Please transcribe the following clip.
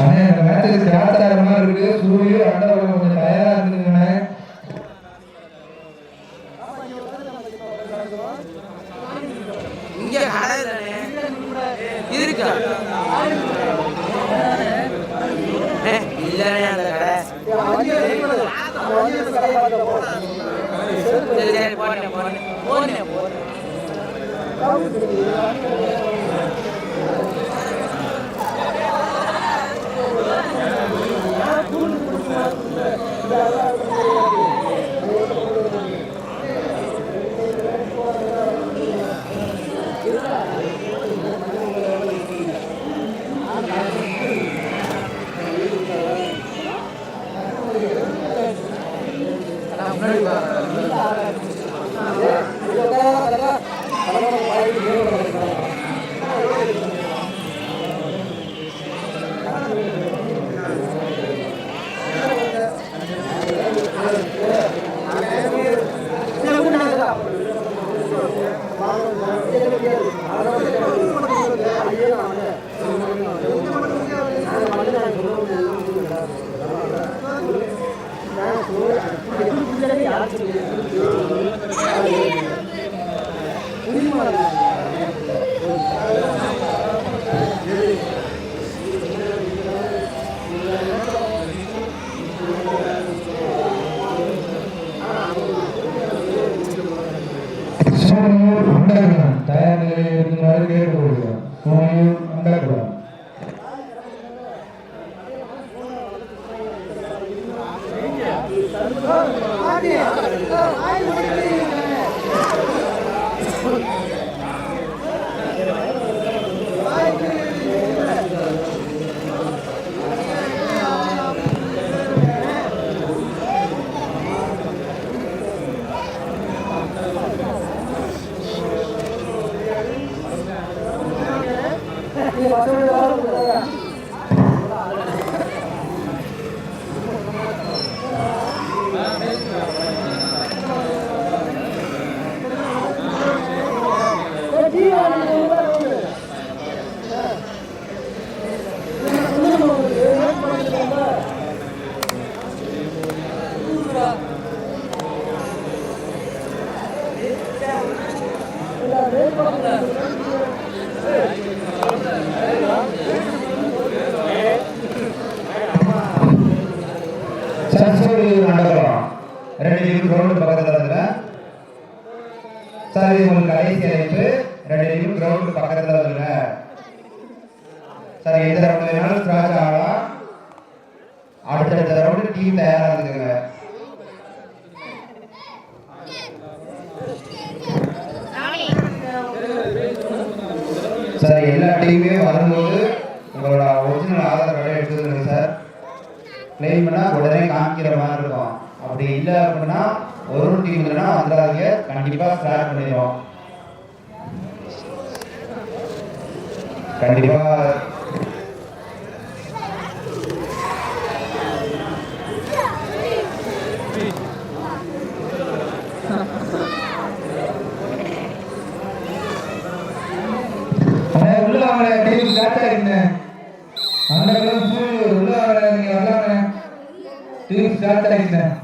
அண்ணே, இந்த இருக்கு. சூரிய, அண்டவரம் இங்க கடை இருக்கா? இல்லைண்ணே அந்த கடை. போறேன், போறேன். தயார் நிலையில் இருக்குமாறு கேட்டுக்கொள்கிறோம். சூரியன், சரஸ்வதி மண்டபம் ரெண்டு லீவு கிரவுண்ட் பக்கத்துல சார் இது உங்களுக்கு கடைசி அழைப்பு. ரெண்டு லீவு கிரவுண்ட் பக்கத்துல சார் எந்த ரவுண்ட் வேணாலும் ஸ்கிராச் ஆகலாம் அடுத்தடுத்த ரவுண்டு டீம் தயாராக இருக்குங்க. சார் எல்லா டீமுமே வரும்போது உங்களோட ஒரிஜினல் ஆதார் கார்டை எடுத்துக்கணும் சார். கிளைம் பண்ணா உடனே காமிக்கிற மாதிரி இருக்கும். அப்படி இல்லை அப்படின்னா ஒரு ஒரு டீம் இல்லைன்னா வந்துடாதீங்க. கண்டிப்பா ஸ்டார்ட் பண்ணிடுவோம். கண்டிப்பா அந்த உள்ள